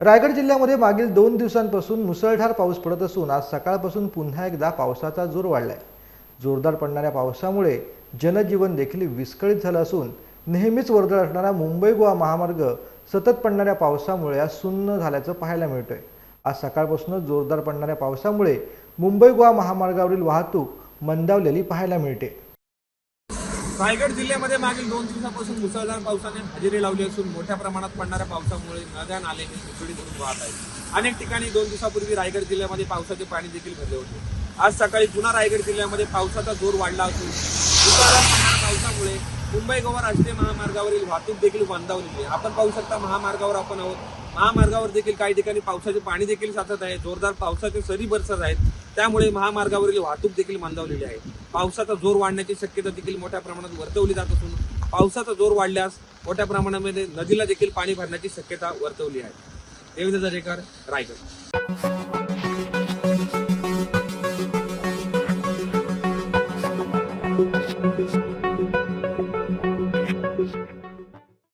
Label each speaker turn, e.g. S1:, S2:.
S1: रायगड जिल्ह्यामध्ये मागील दोन दिवसांपासून मुसळधार पाऊस पडत असून आज सकाळपासून पुन्हा एकदा पावसाचा जोर वाढलाय. जोरदार पडणाऱ्या पावसामुळे जनजीवन देखील विस्कळीत झालं असून नेहमीच वर्दळ असणारा मुंबई गोवा महामार्ग सतत पडणाऱ्या पावसामुळे आज सुन्न झाल्याचं पाहायला मिळतंय. आज सकाळपासूनच जोरदार पडणाऱ्या पावसामुळे मुंबई गोवा महामार्गावरील वाहतूक मंदावलेली पाहायला मिळते.
S2: रायगड जिल्ह्यामध्ये मागील दोन दिवसापासून मुसळधार पावसाने हजेरी लावली असून मोठ्या प्रमाणात पडणाऱ्या पावसामुळे नद्या नाले हे सुरळीत होऊन वाहत आहेत. अनेक ठिकाणी दोन दिवसापूर्वी रायगड जिल्ह्यामध्ये पावसाचे पाणी देखील भरले होते. आज सकाळी पुन्हा रायगड जिल्ह्यामध्ये पावसाचा जोर वाढला असून मुसळधार पावसामुळे मुंबई गोवा राष्ट्रीय महामार्गावरील वाहतूक देखील मंदावलेली आहे आपण पाहू शकता महामार्गावर आपण आहोत. महामार्गावर देखील काही ठिकाणी पावसाचे पाणी देखील साचत आहे. जोरदार पावसाचे सरी बरसत आहेत. त्यामुळे महामार्गावरील वाहतूक देखील मंदावलेली आहे. पावसाचा जोर वाढण्याची शक्यता देखील मोठ्या प्रमाणात वर्तवली जात असून पावसाचा जोर वाढल्यास मोठ्या प्रमाणामध्ये नदीला देखील पाणी भरण्याची शक्यता वर्तवली आहे. देवेंद्र दरेकर रायगड. thank you